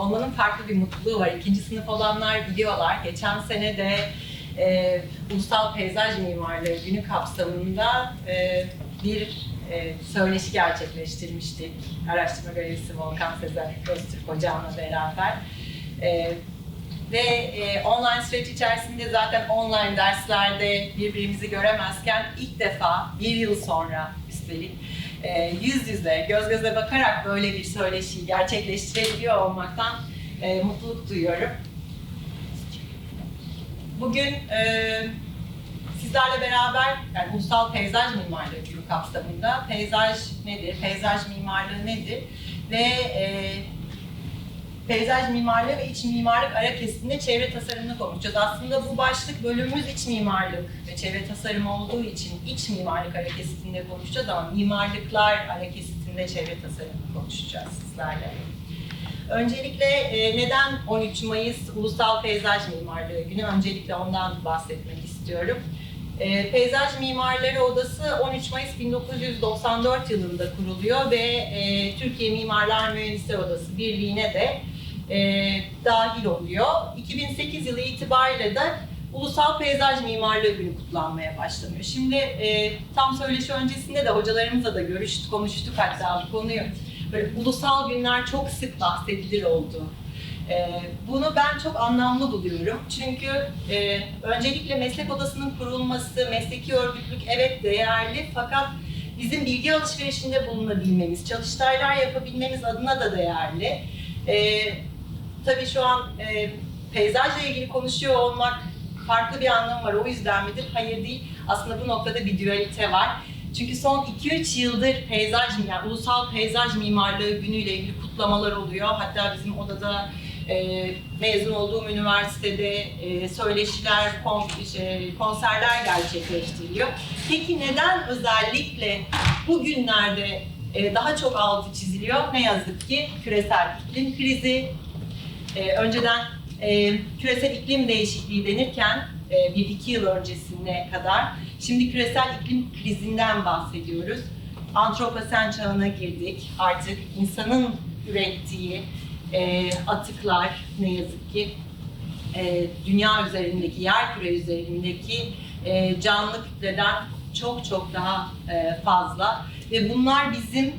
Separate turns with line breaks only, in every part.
olmanın farklı bir mutluluğu var. İkinci sınıf olanlar biliyorlar. Geçen sene de e, Ulusal Peyzaj Mimarlığı Günü kapsamında e, bir e, söyleşi gerçekleştirmiştik. Araştırma görevlisi Volkan Sezer Öztürk hocamla beraber. E, ve e, online süreç içerisinde zaten online derslerde birbirimizi göremezken ilk defa bir yıl sonra üstelik e, yüz yüze, göz göze bakarak böyle bir söyleşiyi gerçekleştirebiliyor olmaktan e, mutluluk duyuyorum. Bugün e, sizlerle beraber yani Ulusal Peyzaj Mimarlığı Günü kapsamında peyzaj nedir, peyzaj mimarlığı nedir ve e, peyzaj mimarlığı ve iç mimarlık ara kesitinde çevre tasarımını konuşacağız. Aslında bu başlık bölümümüz iç mimarlık ve çevre tasarımı olduğu için iç mimarlık ara kesitinde konuşacağız ama mimarlıklar ara kesitinde çevre tasarımını konuşacağız sizlerle. Öncelikle e, neden 13 Mayıs Ulusal Peyzaj Mimarlığı Günü? Öncelikle ondan bahsetmek istiyorum. E, Peyzaj Mimarları Odası 13 Mayıs 1994 yılında kuruluyor ve e, Türkiye Mimarlar Mühendisler Odası Birliği'ne de e, dahil oluyor. 2008 yılı itibariyle de Ulusal Peyzaj Mimarlığı Günü kutlanmaya başlanıyor. Şimdi e, tam söyleşi öncesinde de hocalarımızla da görüştük, konuştuk hatta bu konuyu. Böyle ulusal günler çok sık bahsedilir oldu. E, bunu ben çok anlamlı buluyorum. Çünkü e, öncelikle meslek odasının kurulması, mesleki örgütlük evet değerli fakat bizim bilgi alışverişinde bulunabilmemiz, çalıştaylar yapabilmemiz adına da değerli. E, tabii şu an e, peyzajla ilgili konuşuyor olmak farklı bir anlamı var. O yüzden midir? Hayır değil. Aslında bu noktada bir dualite var. Çünkü son 2-3 yıldır peyzaj, yani Ulusal Peyzaj Mimarlığı Günü ile ilgili kutlamalar oluyor. Hatta bizim odada e, mezun olduğum üniversitede e, söyleşiler, kon, şey, konserler gerçekleştiriliyor. Peki neden özellikle bugünlerde e, daha çok altı çiziliyor? Ne yazık ki küresel iklim krizi, e, önceden e, küresel iklim değişikliği denirken e, bir iki yıl öncesine kadar şimdi küresel iklim krizinden bahsediyoruz. Antroposen çağına girdik. Artık insanın ürettiği e, atıklar ne yazık ki e, dünya üzerindeki, yer küre üzerindeki e, canlı kütleden çok çok daha e, fazla ve bunlar bizim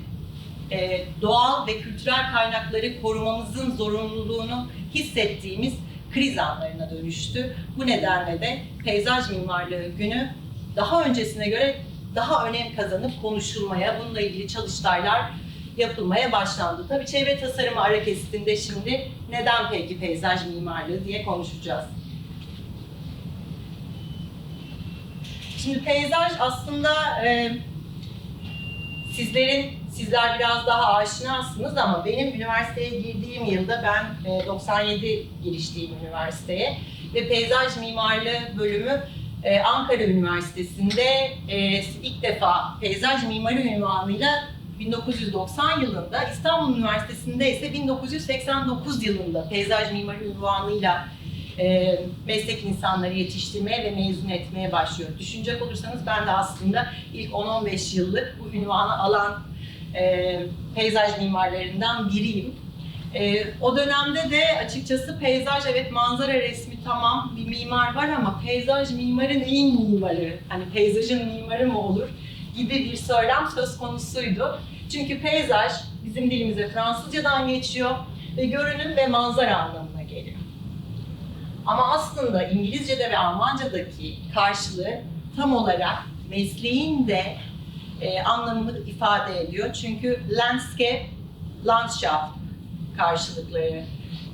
e, doğal ve kültürel kaynakları korumamızın zorunluluğunu hissettiğimiz kriz anlarına dönüştü. Bu nedenle de peyzaj mimarlığı günü daha öncesine göre daha önem kazanıp konuşulmaya, bununla ilgili çalıştaylar yapılmaya başlandı. Tabii çevre tasarımı ara kesitinde şimdi neden peki peyzaj mimarlığı diye konuşacağız. Şimdi peyzaj aslında e, sizlerin sizler biraz daha aşinasınız ama benim üniversiteye girdiğim yılda ben e, 97 girişliyim üniversiteye ve peyzaj mimarlığı bölümü e, Ankara Üniversitesi'nde e, ilk defa peyzaj mimarı ünvanıyla 1990 yılında, İstanbul Üniversitesi'nde ise 1989 yılında peyzaj mimarı ünvanıyla e, meslek insanları yetiştirmeye ve mezun etmeye başlıyor. Düşünecek olursanız ben de aslında ilk 10-15 yıllık bu ünvanı alan e, peyzaj mimarlarından biriyim. E, o dönemde de açıkçası peyzaj evet manzara resmi tamam bir mimar var ama peyzaj mimarın en mimarı, hani peyzajın mimarı mı olur gibi bir söylem söz konusuydu. Çünkü peyzaj bizim dilimize Fransızcadan geçiyor ve görünüm ve manzara geliyor. Ama aslında İngilizce'de ve Almanca'daki karşılığı tam olarak mesleğin de e, anlamını ifade ediyor. Çünkü landscape, landschaft karşılıkları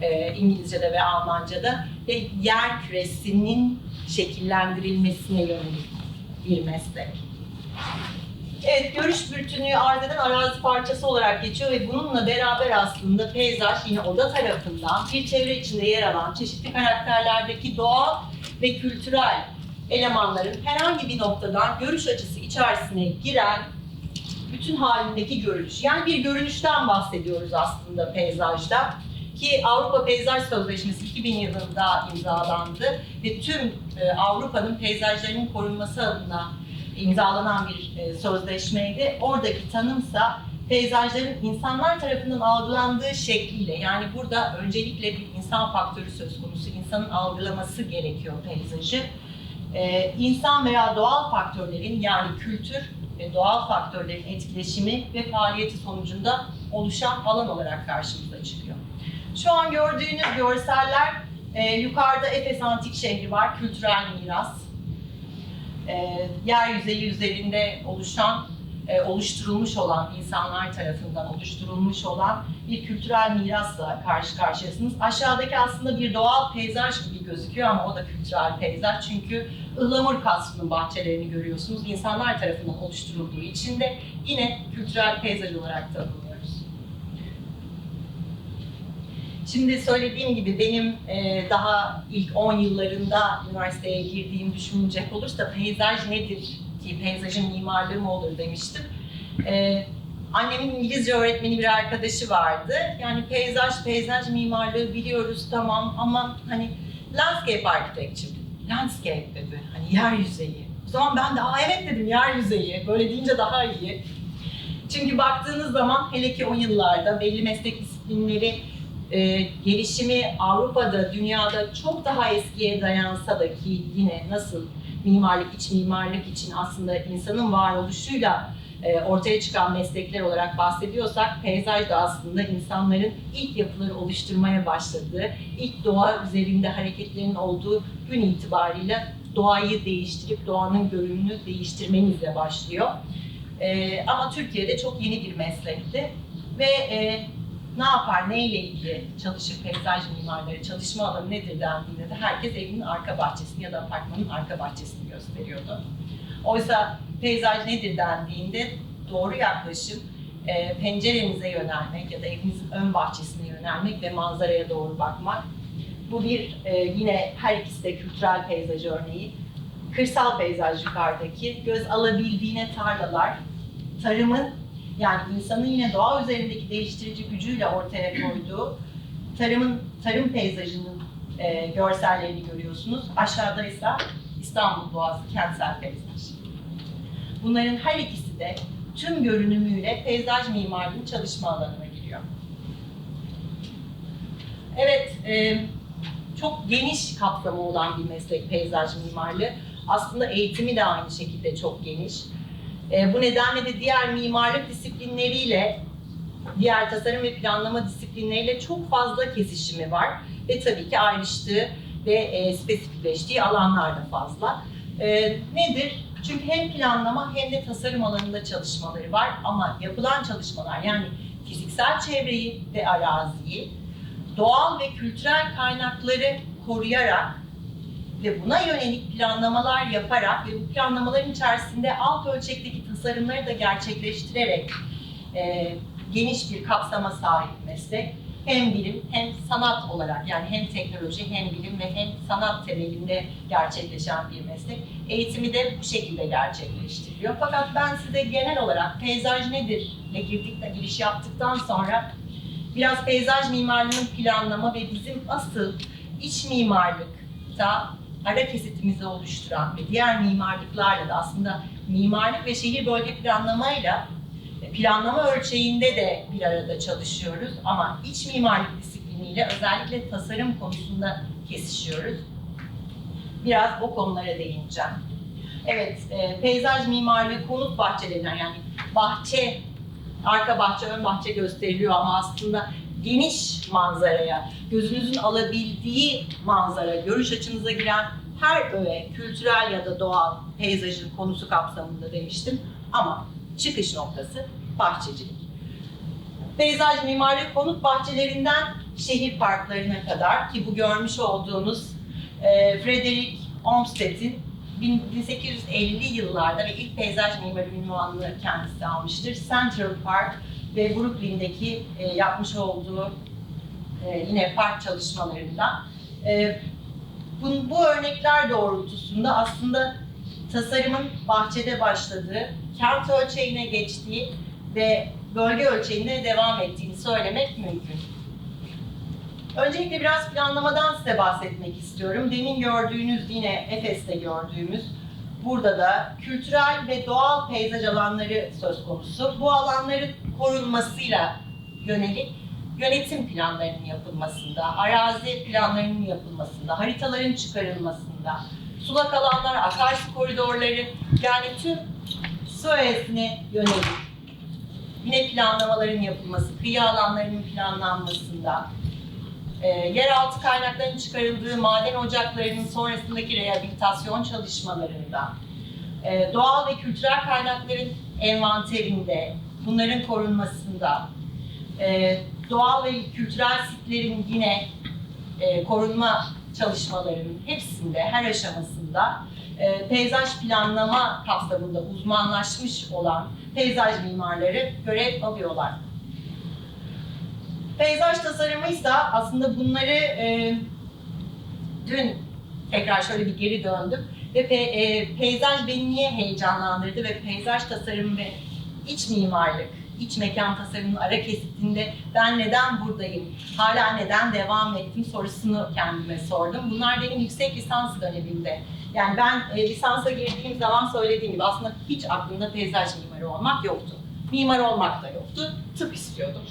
e, İngilizce'de ve Almanca'da ve yer küresinin şekillendirilmesine yönelik bir meslek. Evet, görüş bütünlüğü arz eden arazi parçası olarak geçiyor ve bununla beraber aslında peyzaj yine oda tarafından bir çevre içinde yer alan çeşitli karakterlerdeki doğal ve kültürel elemanların herhangi bir noktadan görüş açısı içerisine giren bütün halindeki görünüş. Yani bir görünüşten bahsediyoruz aslında peyzajda. Ki Avrupa Peyzaj Sözleşmesi 2000 yılında imzalandı ve tüm e, Avrupa'nın peyzajlarının korunması adına imzalanan bir e, sözleşmeydi. Oradaki tanımsa peyzajların insanlar tarafından algılandığı şekliyle yani burada öncelikle bir insan faktörü söz konusu. insanın algılaması gerekiyor peyzajı. Ee, insan veya doğal faktörlerin yani kültür ve doğal faktörlerin etkileşimi ve faaliyeti sonucunda oluşan alan olarak karşımıza çıkıyor. Şu an gördüğünüz görseller e, yukarıda Efes Antik Şehri var, kültürel miras. E, yeryüzeyi üzerinde oluşan, e, oluşturulmuş olan, insanlar tarafından oluşturulmuş olan bir kültürel mirasla karşı karşıyasınız. Aşağıdaki aslında bir doğal peyzaj gibi gözüküyor ama o da kültürel peyzaj çünkü Ihlamur Kasrı'nın bahçelerini görüyorsunuz. İnsanlar tarafından oluşturulduğu için de yine kültürel peyzaj olarak tanımlıyoruz. Şimdi söylediğim gibi benim e, daha ilk 10 yıllarında üniversiteye girdiğim düşünecek olursa peyzaj nedir ki peyzajın mimarlığı mı olur demiştim. E, annemin İngilizce öğretmeni bir arkadaşı vardı. Yani peyzaj, peyzaj mimarlığı biliyoruz tamam ama hani landscape architecture, landscape dedi. Hani yer yüzeyi. O zaman ben de aa evet dedim yer yüzeyi. Böyle deyince daha iyi. Çünkü baktığınız zaman hele ki o yıllarda belli meslek disiplinleri e, gelişimi Avrupa'da, dünyada çok daha eskiye dayansa da ki yine nasıl mimarlık, iç mimarlık için aslında insanın varoluşuyla e, ortaya çıkan meslekler olarak bahsediyorsak peyzaj da aslında insanların ilk yapıları oluşturmaya başladığı, ilk doğa üzerinde hareketlerin olduğu gün itibariyle doğayı değiştirip doğanın görünümünü değiştirmenizle başlıyor. E, ama Türkiye'de çok yeni bir meslekti ve e, ne yapar, neyle ilgili çalışır peyzaj mimarları, çalışma alanı nedir dendiğinde de herkes evinin arka bahçesini ya da apartmanın arka bahçesini gösteriyordu. Oysa peyzaj nedir dendiğinde doğru yaklaşım e, pencerenize yönelmek ya da evinizin ön bahçesine yönelmek ve manzaraya doğru bakmak. Bu bir e, yine her ikisi de kültürel peyzaj örneği. Kırsal peyzaj yukarıdaki, göz alabildiğine tarlalar, tarımın yani insanın yine doğa üzerindeki değiştirici gücüyle ortaya koyduğu tarımın tarım peyzajının e, görsellerini görüyorsunuz. Aşağıda ise İstanbul Boğazı kentsel peyzaj. Bunların her ikisi de tüm görünümüyle peyzaj mimarlığının çalışma alanına giriyor. Evet, e, çok geniş kapsamı olan bir meslek peyzaj mimarlığı. Aslında eğitimi de aynı şekilde çok geniş. E, bu nedenle de diğer mimarlık disiplinleriyle, diğer tasarım ve planlama disiplinleriyle çok fazla kesişimi var. Ve tabii ki ayrıştığı ve e, spesifikleştiği alanlar da fazla. E, nedir? Çünkü hem planlama hem de tasarım alanında çalışmaları var ama yapılan çalışmalar yani fiziksel çevreyi ve araziyi doğal ve kültürel kaynakları koruyarak ve buna yönelik planlamalar yaparak ve bu planlamaların içerisinde alt ölçekteki tasarımları da gerçekleştirerek e, geniş bir kapsama sahip meslek. Hem bilim hem sanat olarak yani hem teknoloji hem bilim ve hem sanat temelinde gerçekleşen bir meslek. Eğitimi de bu şekilde gerçekleştiriliyor. Fakat ben size genel olarak peyzaj nedir ne girdik de giriş yaptıktan sonra biraz peyzaj mimarlığının planlama ve bizim asıl iç mimarlıkta ara kesitimizi oluşturan ve diğer mimarlıklarla da aslında mimarlık ve şehir bölge planlamayla e, planlama ölçeğinde de bir arada çalışıyoruz ama iç mimarlık disipliniyle özellikle tasarım konusunda kesişiyoruz. Biraz o konulara değineceğim. Evet, e, peyzaj mimarlığı konut bahçelerinden yani bahçe, arka bahçe, ön bahçe gösteriliyor ama aslında geniş manzaraya, gözünüzün alabildiği manzara, görüş açınıza giren her öğe, kültürel ya da doğal peyzajın konusu kapsamında demiştim. Ama çıkış noktası bahçecilik. Peyzaj mimarlık konut bahçelerinden şehir parklarına kadar ki bu görmüş olduğunuz e, Frederick Olmsted'in 1850'li yıllarda ve ilk peyzaj mimarı ünvanını kendisi almıştır. Central Park ve Brooklyn'deki e, yapmış olduğu e, yine park çalışmalarında. E, bu, bu örnekler doğrultusunda aslında tasarımın bahçede başladığı, kent ölçeğine geçtiği ve bölge ölçeğine devam ettiğini söylemek mümkün. Öncelikle biraz planlamadan size bahsetmek istiyorum. Demin gördüğünüz yine Efes'te gördüğümüz burada da kültürel ve doğal peyzaj alanları söz konusu. Bu alanların korunmasıyla yönelik yönetim planlarının yapılmasında, arazi planlarının yapılmasında, haritaların çıkarılmasında, sulak alanlar, akarsu koridorları yani tüm su yönelik yine planlamaların yapılması, kıyı alanlarının planlanmasında, e, yeraltı kaynaklarının çıkarıldığı maden ocaklarının sonrasındaki rehabilitasyon çalışmalarında, e, doğal ve kültürel kaynakların envanterinde, bunların korunmasında, e, doğal ve kültürel sitlerin yine e, korunma çalışmalarının hepsinde, her aşamasında e, peyzaj planlama kapsamında uzmanlaşmış olan peyzaj mimarları görev alıyorlar. Peyzaj tasarımı ise aslında bunları e, dün tekrar şöyle bir geri döndüm ve pe, e, peyzaj beni niye heyecanlandırdı ve peyzaj tasarımı ve iç mimarlık, iç mekan tasarımının ara kesitinde ben neden buradayım, hala neden devam ettim sorusunu kendime sordum. Bunlar benim yüksek lisans dönemimde. Yani ben e, lisansa girdiğim zaman söylediğim gibi aslında hiç aklımda peyzaj mimarı olmak yoktu. Mimar olmak da yoktu. Tıp istiyordum.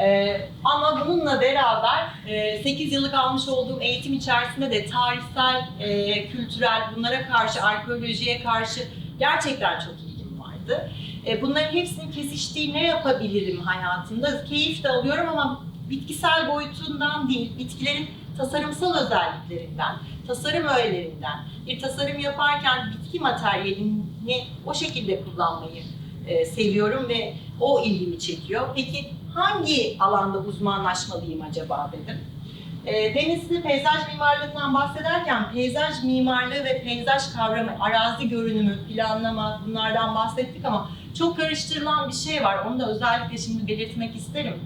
Ee, ama bununla beraber e, 8 yıllık almış olduğum eğitim içerisinde de tarihsel, e, kültürel, bunlara karşı, arkeolojiye karşı gerçekten çok ilgim vardı. E, bunların hepsinin kesiştiği ne yapabilirim hayatımda? Keyif de alıyorum ama bitkisel boyutundan değil, bitkilerin tasarımsal özelliklerinden, tasarım öğelerinden, bir tasarım yaparken bitki materyalini o şekilde kullanmayı e, seviyorum ve o ilgimi çekiyor. Peki hangi alanda uzmanlaşmalıyım acaba dedim. E, Denizli peyzaj mimarlığından bahsederken peyzaj mimarlığı ve peyzaj kavramı, arazi görünümü, planlama bunlardan bahsettik ama çok karıştırılan bir şey var. Onu da özellikle şimdi belirtmek isterim.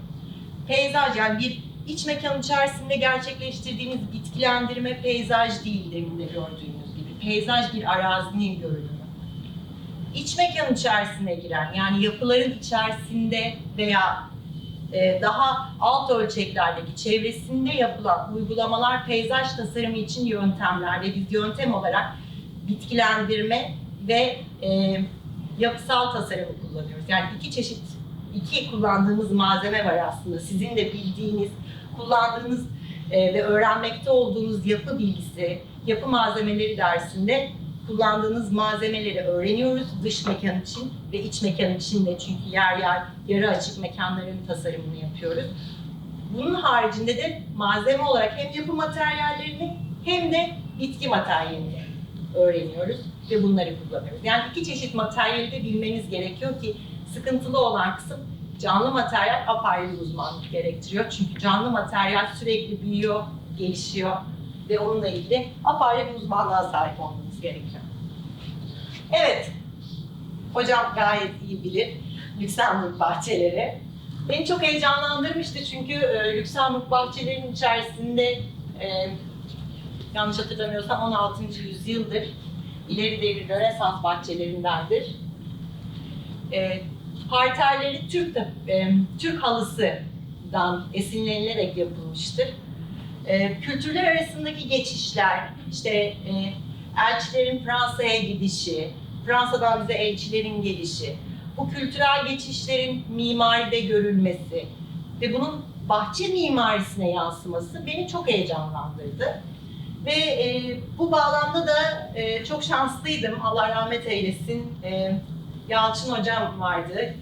Peyzaj yani bir iç mekan içerisinde gerçekleştirdiğiniz bitkilendirme peyzaj değil demin de gördüğünüz gibi. Peyzaj bir arazinin görünümü. İç mekan içerisine giren yani yapıların içerisinde veya daha alt ölçeklerdeki çevresinde yapılan uygulamalar peyzaj tasarımı için yöntemler ve biz yöntem olarak bitkilendirme ve e, yapısal tasarımı kullanıyoruz. Yani iki çeşit, iki kullandığımız malzeme var aslında. Sizin de bildiğiniz, kullandığınız e, ve öğrenmekte olduğunuz yapı bilgisi, yapı malzemeleri dersinde kullandığınız malzemeleri öğreniyoruz dış mekan için ve iç mekan için de çünkü yer yer yarı açık mekanların tasarımını yapıyoruz. Bunun haricinde de malzeme olarak hem yapı materyallerini hem de bitki materyalini öğreniyoruz ve bunları kullanıyoruz. Yani iki çeşit materyali de bilmeniz gerekiyor ki sıkıntılı olan kısım canlı materyal apayrı uzmanlık gerektiriyor. Çünkü canlı materyal sürekli büyüyor, gelişiyor ve onunla ilgili apayrı bir uzmanlığa sahip olmanız gerekiyor. Evet, hocam gayet iyi bilir Lüksemburg bahçeleri. Beni çok heyecanlandırmıştı çünkü e, Lüksemburg bahçelerinin içerisinde e, yanlış hatırlamıyorsam 16. yüzyıldır ileri devir Rönesans bahçelerindendir. E, parterleri Türk e, Türk halısından esinlenilerek yapılmıştır. E, kültürler arasındaki geçişler, işte e, elçilerin Fransa'ya gidişi, Fransa'dan bize elçilerin gelişi, bu kültürel geçişlerin mimaride görülmesi ve bunun bahçe mimarisine yansıması beni çok heyecanlandırdı. Ve e, bu bağlamda da e, çok şanslıydım. Allah rahmet eylesin. E, Yalçın hocam vardı.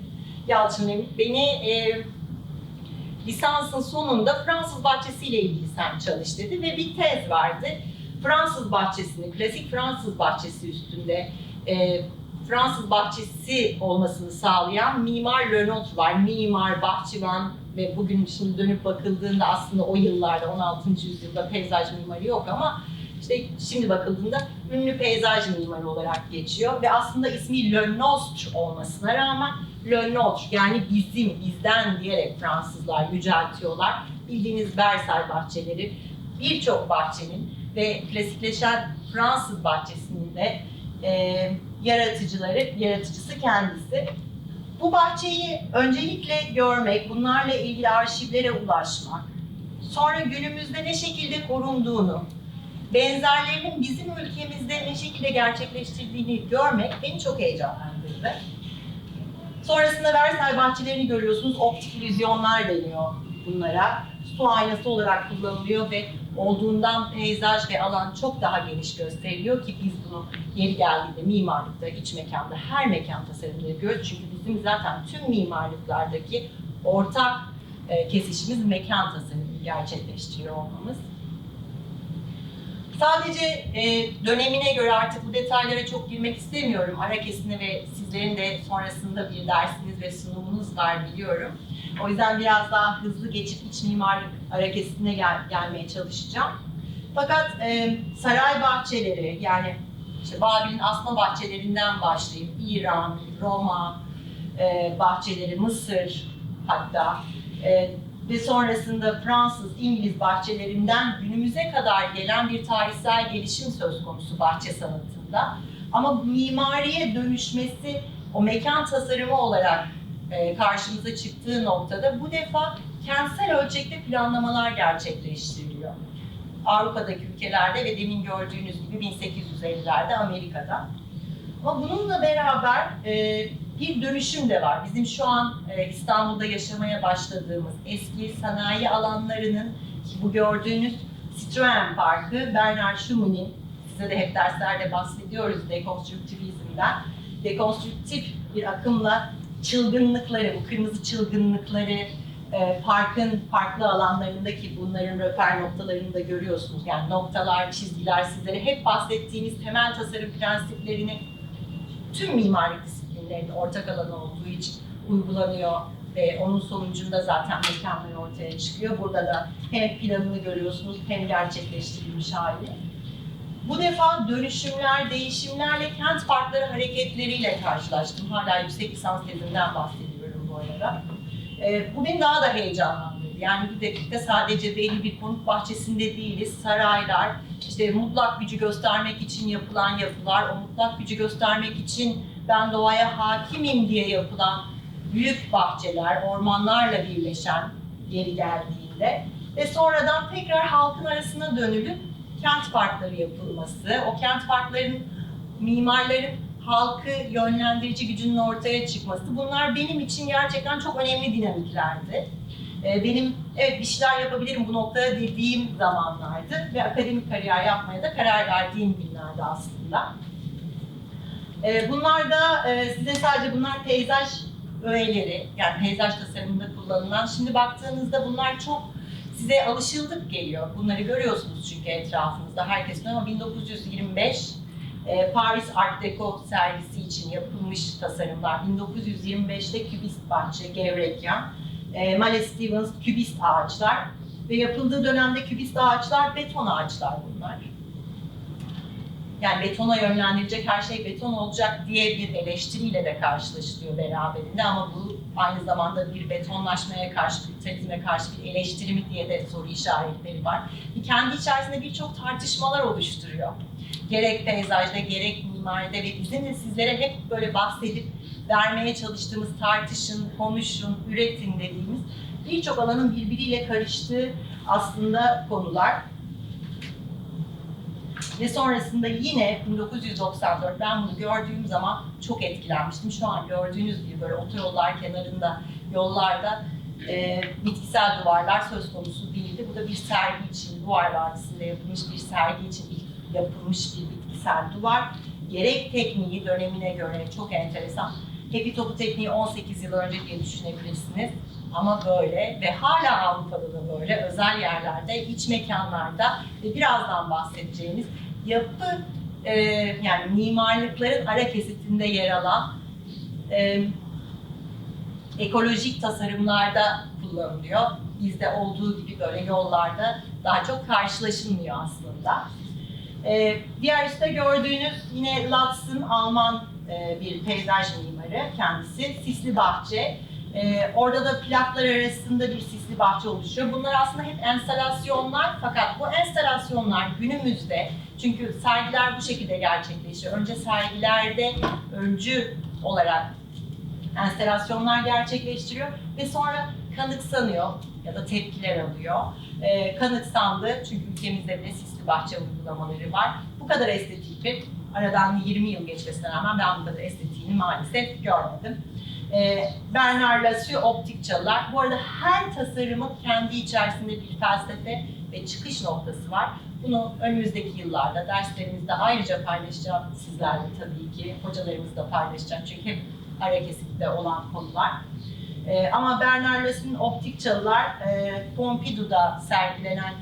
Yalçın. Beni e, lisansın sonunda Fransız bahçesiyle ilgili sen çalış dedi ve bir tez vardı. Fransız bahçesini, klasik Fransız bahçesi üstünde e, Fransız bahçesi olmasını sağlayan Mimar Lenot var. Mimar, bahçıvan ve bugün şimdi dönüp bakıldığında aslında o yıllarda 16. yüzyılda peyzaj mimarı yok ama işte şimdi bakıldığında ünlü peyzaj mimarı olarak geçiyor ve aslında ismi Le olmasına rağmen Le yani bizim, bizden diyerek Fransızlar yüceltiyorlar. Bildiğiniz Versailles bahçeleri birçok bahçenin ve klasikleşen Fransız bahçesinin de e, yaratıcıları, yaratıcısı kendisi. Bu bahçeyi öncelikle görmek, bunlarla ilgili arşivlere ulaşmak, sonra günümüzde ne şekilde korunduğunu, benzerlerinin bizim ülkemizde ne şekilde gerçekleştirdiğini görmek beni çok heyecanlandırdı. Sonrasında Versailles bahçelerini görüyorsunuz. Optik illüzyonlar deniyor bunlara. Su aynası olarak kullanılıyor ve olduğundan peyzaj ve alan çok daha geniş gösteriliyor ki biz bunu yeri geldiğinde mimarlıkta, iç mekanda, her mekan tasarımında görüyoruz. Çünkü bizim zaten tüm mimarlıklardaki ortak e, kesişimiz mekan tasarımı gerçekleştiriyor olmamız. Sadece e, dönemine göre artık bu detaylara çok girmek istemiyorum. Arakesine ve sizlerin de sonrasında bir dersiniz ve sunumunuz var biliyorum. O yüzden biraz daha hızlı geçip iç mimarlık arakesine gel, gelmeye çalışacağım. Fakat e, saray bahçeleri yani işte Babil'in asma bahçelerinden başlayıp İran, Roma e, bahçeleri, Mısır hatta e, ve sonrasında Fransız, İngiliz bahçelerinden günümüze kadar gelen bir tarihsel gelişim söz konusu bahçe sanatında. Ama mimariye dönüşmesi o mekan tasarımı olarak e, karşımıza çıktığı noktada bu defa kentsel ölçekte planlamalar gerçekleştiriliyor. Avrupa'daki ülkelerde ve demin gördüğünüz gibi 1850'lerde Amerika'da. Ama bununla beraber e, bir dönüşüm de var. Bizim şu an e, İstanbul'da yaşamaya başladığımız eski sanayi alanlarının bu gördüğünüz Citroen Parkı, Bernard Schumann'in size de hep derslerde bahsediyoruz dekonstrüktivizmden. Dekonstrüktif bir akımla çılgınlıkları, bu kırmızı çılgınlıkları e, parkın farklı alanlarındaki bunların röper noktalarını da görüyorsunuz. Yani noktalar, çizgiler sizlere hep bahsettiğimiz temel tasarım prensiplerini tüm mimarlık disiplinlerinde ortak alan olduğu için uygulanıyor ve onun sonucunda zaten mekanlar ortaya çıkıyor. Burada da hem planını görüyorsunuz hem gerçekleştirilmiş hali. Bu defa dönüşümler, değişimlerle kent parkları hareketleriyle karşılaştım. Hala yüksek lisans tezinden bahsediyorum bu arada. Ee, bu beni daha da heyecanlandırdı. Yani bir dakika sadece belli bir konut bahçesinde değiliz. Saraylar, işte mutlak gücü göstermek için yapılan yapılar, o mutlak gücü göstermek için ben doğaya hakimim diye yapılan büyük bahçeler, ormanlarla birleşen yeri geldiğinde ve sonradan tekrar halkın arasına dönülüp kent parkları yapılması, o kent parkların mimarların halkı yönlendirici gücünün ortaya çıkması bunlar benim için gerçekten çok önemli dinamiklerdi. Ee, Benim evet bir şeyler yapabilirim bu noktada dediğim zamanlardı ve akademik kariyer yapmaya da karar verdiğim günlerdi aslında. Ee, Bunlar da e, size sadece bunlar peyzaj öğeleri, yani peyzaj tasarımında kullanılan. Şimdi baktığınızda bunlar çok size alışıldık geliyor. Bunları görüyorsunuz çünkü etrafınızda herkes biliyor ama 1925 e, Paris Art Deco sergisi için yapılmış tasarımlar. 1925'te kübist bahçe, Gevrekyan, e, Male Stevens kübist ağaçlar ve yapıldığı dönemde kübist ağaçlar beton ağaçlar bunlar. Yani betona yönlendirecek her şey beton olacak diye bir eleştiriyle de karşılaşılıyor beraberinde ama bu aynı zamanda bir betonlaşmaya karşı, kapitalizme karşı bir eleştiri mi diye de soru işaretleri var. Kendi içerisinde birçok tartışmalar oluşturuyor. Gerek peyzajda, gerek mimaride ve bizim de sizlere hep böyle bahsedip vermeye çalıştığımız tartışın, konuşun, üretin dediğimiz birçok alanın birbiriyle karıştığı aslında konular. Ve sonrasında yine 1994 ben bunu gördüğüm zaman çok etkilenmiştim. Şu an gördüğünüz gibi böyle otoyollar kenarında, yollarda e, bitkisel duvarlar söz konusu değildi. Bu da bir sergi için, Duvar Vadisi'nde yapılmış bir sergi için ilk yapılmış bir bitkisel duvar. Gerek tekniği dönemine göre çok enteresan. Hepi topu tekniği 18 yıl önce diye düşünebilirsiniz. Ama böyle ve hala Avrupa'da da böyle özel yerlerde, iç mekanlarda ve birazdan bahsedeceğimiz yapı e, yani mimarlıkların ara kesitinde yer alan e, ekolojik tasarımlarda kullanılıyor. Bizde olduğu gibi böyle yollarda daha çok karşılaşılmıyor aslında. E, diğer üstte gördüğünüz yine Latz'ın Alman e, bir peyzaj mimarı kendisi. Sisli Bahçe. Ee, orada da plaklar arasında bir sisli bahçe oluşuyor. Bunlar aslında hep enstalasyonlar fakat bu enstalasyonlar günümüzde çünkü sergiler bu şekilde gerçekleşiyor. Önce sergilerde öncü olarak enstalasyonlar gerçekleştiriyor ve sonra kanıksanıyor ya da tepkiler alıyor. Ee, kanıksandı çünkü ülkemizde bile sisli bahçe uygulamaları var. Bu kadar estetik aradan 20 yıl geçmesine rağmen ben bu kadar estetiğini maalesef görmedim. E, Bernard Lassus optik çalılar. Bu arada her tasarımın kendi içerisinde bir felsefe ve çıkış noktası var. Bunu önümüzdeki yıllarda derslerimizde ayrıca paylaşacağım sizlerle tabii ki. Hocalarımız da paylaşacak çünkü hep ara kesikte olan konular. Ee, ama Bernard Lassus'un optik çalılar e, Pompidou'da sergilenen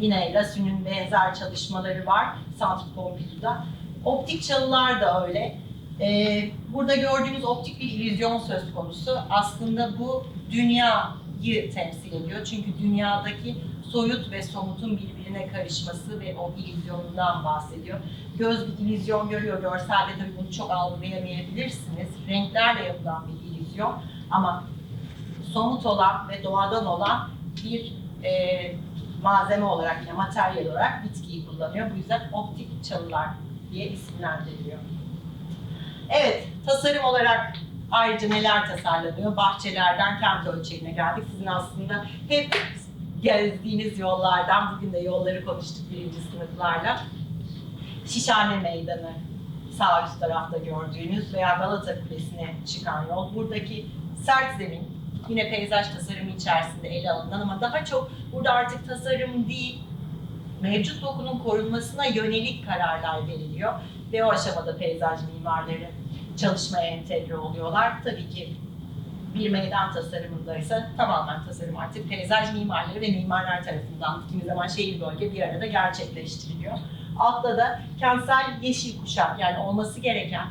yine Lassus'un benzer çalışmaları var Centre Pompidou'da. Optik çalılar da öyle. Ee, burada gördüğünüz optik bir illüzyon söz konusu. Aslında bu dünyayı temsil ediyor. Çünkü dünyadaki soyut ve somutun birbirine karışması ve o illüzyonundan bahsediyor. Göz bir illüzyon görüyor, görselde tabii bunu çok algılayamayabilirsiniz. Renklerle yapılan bir illüzyon ama somut olan ve doğadan olan bir e, malzeme olarak, yani materyal olarak bitkiyi kullanıyor. Bu yüzden optik çalılar diye isimlendiriliyor. Evet, tasarım olarak ayrıca neler tasarlanıyor? Bahçelerden kent ölçeğine geldik. Sizin aslında hep gezdiğiniz yollardan, bugün de yolları konuştuk birinci sınıflarla. Şişhane Meydanı sağ üst tarafta gördüğünüz veya Galata Kulesi'ne çıkan yol. Buradaki sert zemin yine peyzaj tasarımı içerisinde ele alınan ama daha çok burada artık tasarım değil, mevcut dokunun korunmasına yönelik kararlar veriliyor ve o aşamada peyzaj mimarları çalışmaya entegre oluyorlar. Tabii ki bir meydan tasarımında ise tamamen tasarım artık peyzaj mimarları ve mimarlar tarafından kimi zaman şehir bölge bir arada gerçekleştiriliyor. Altta da kentsel yeşil kuşak yani olması gereken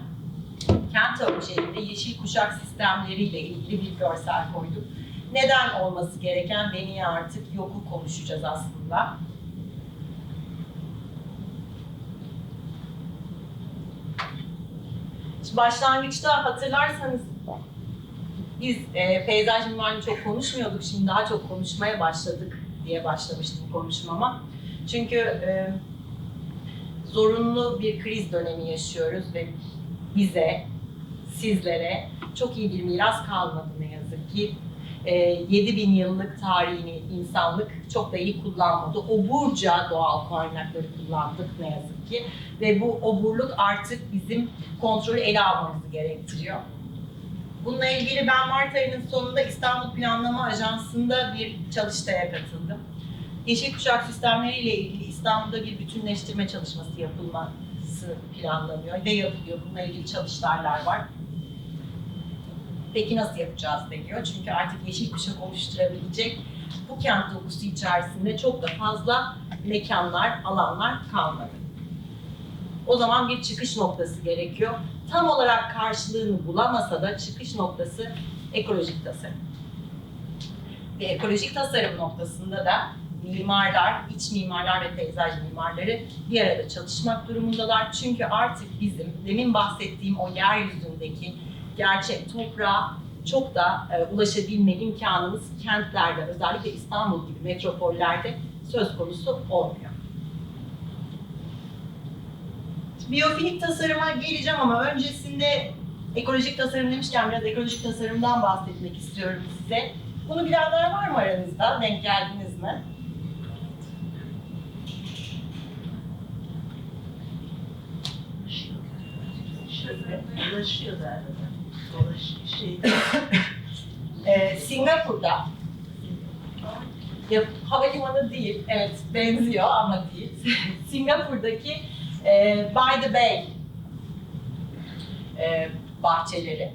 kent ölçeğinde yeşil kuşak sistemleriyle ilgili bir görsel koyduk. Neden olması gereken ve niye artık yoku konuşacağız aslında. Şimdi başlangıçta hatırlarsanız biz e, peyzaj mimarını çok konuşmuyorduk, şimdi daha çok konuşmaya başladık diye başlamıştım konuşmama. Çünkü e, zorunlu bir kriz dönemi yaşıyoruz ve bize, sizlere çok iyi bir miras kalmadı ne yazık ki. E, 7000 yıllık tarihini insanlık çok da iyi kullanmadı. Oburca doğal kaynakları kullandık ne yazık ki. Ve bu oburluk artık bizim kontrolü ele almamızı gerektiriyor. Bununla ilgili ben Mart ayının sonunda İstanbul Planlama Ajansı'nda bir çalıştaya katıldım. Yeşil kuşak sistemleri ile ilgili İstanbul'da bir bütünleştirme çalışması yapılması planlanıyor ve yapılıyor. Bununla ilgili çalıştaylar var. Peki nasıl yapacağız deniyor. Çünkü artık yeşil kuşak oluşturabilecek bu kent dokusu içerisinde çok da fazla mekanlar, alanlar kalmadı. O zaman bir çıkış noktası gerekiyor. Tam olarak karşılığını bulamasa da çıkış noktası ekolojik tasarım. Ve ekolojik tasarım noktasında da mimarlar, iç mimarlar ve peyzaj mimarları bir arada çalışmak durumundalar. Çünkü artık bizim demin bahsettiğim o yeryüzündeki gerçek toprağa çok da e, ulaşabilme imkanımız kentlerde, özellikle İstanbul gibi metropollerde söz konusu olmuyor. Biyofilik tasarıma geleceğim ama öncesinde ekolojik tasarım demişken biraz ekolojik tasarımdan bahsetmek istiyorum size. Bunu bilenler var mı aranızda? Denk geldiniz mi?
Şöyle dolaşıyor da arada. Dolaşıyor şey.
Ee, Singapur'da ya, havalimanı değil, evet benziyor ama değil. Singapur'daki e, By the Bay e, bahçeleri.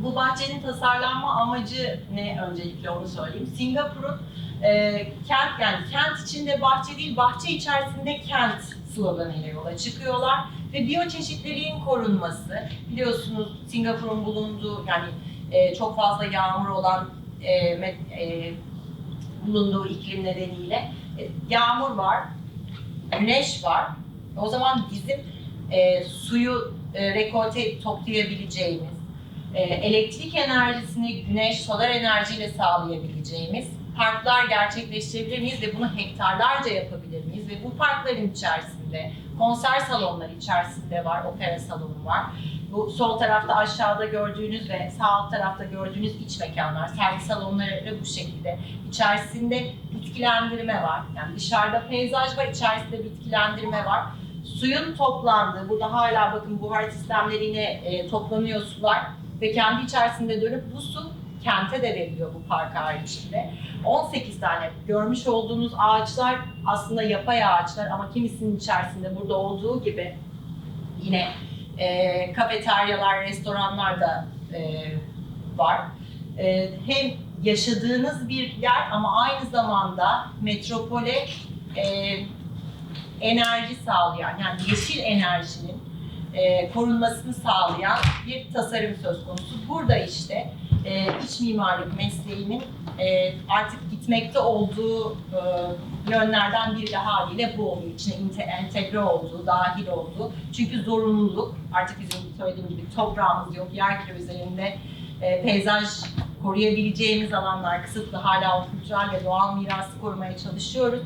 Bu bahçenin tasarlanma amacı ne öncelikle onu söyleyeyim. Singapur'un e, kent yani kent içinde bahçe değil, bahçe içerisinde kent sloganıyla yola çıkıyorlar ve biyoçeşitliliğin korunması. Biliyorsunuz Singapur'un bulunduğu yani e, çok fazla yağmur olan e, e, bulunduğu iklim nedeniyle e, yağmur var, güneş var. O zaman bizim e, suyu e, rekolte toplayabileceğimiz, e, elektrik enerjisini güneş, solar enerjiyle sağlayabileceğimiz parklar gerçekleştirebilir miyiz ve bunu hektarlarca yapabilir miyiz? Ve bu parkların içerisinde konser salonları içerisinde var, opera salonu var. Bu sol tarafta aşağıda gördüğünüz ve sağ alt tarafta gördüğünüz iç mekanlar, sergi salonları bu şekilde. İçerisinde bitkilendirme var. Yani dışarıda peyzaj var, içerisinde bitkilendirme var. Suyun toplandığı, burada hala bakın buhar sistemlerine e, toplanıyor sular ve kendi içerisinde dönüp bu su kente de veriliyor bu park haricinde. 18 tane görmüş olduğunuz ağaçlar aslında yapay ağaçlar ama kimisinin içerisinde burada olduğu gibi yine e, kafeteryalar, restoranlar da e, var. E, hem yaşadığınız bir yer ama aynı zamanda metropole e, enerji sağlayan yani yeşil enerjinin e, korunmasını sağlayan bir tasarım söz konusu. Burada işte e, iç mimarlık mesleğinin e, artık gitmekte olduğu e, yönlerden biri de haliyle bu. İçine inte- entegre olduğu, dahil olduğu. Çünkü zorunluluk, artık bizim söylediğim gibi toprağımız yok, yerküre üzerinde e, peyzaj koruyabileceğimiz alanlar kısıtlı. Hala o kültürel ve doğal mirası korumaya çalışıyoruz.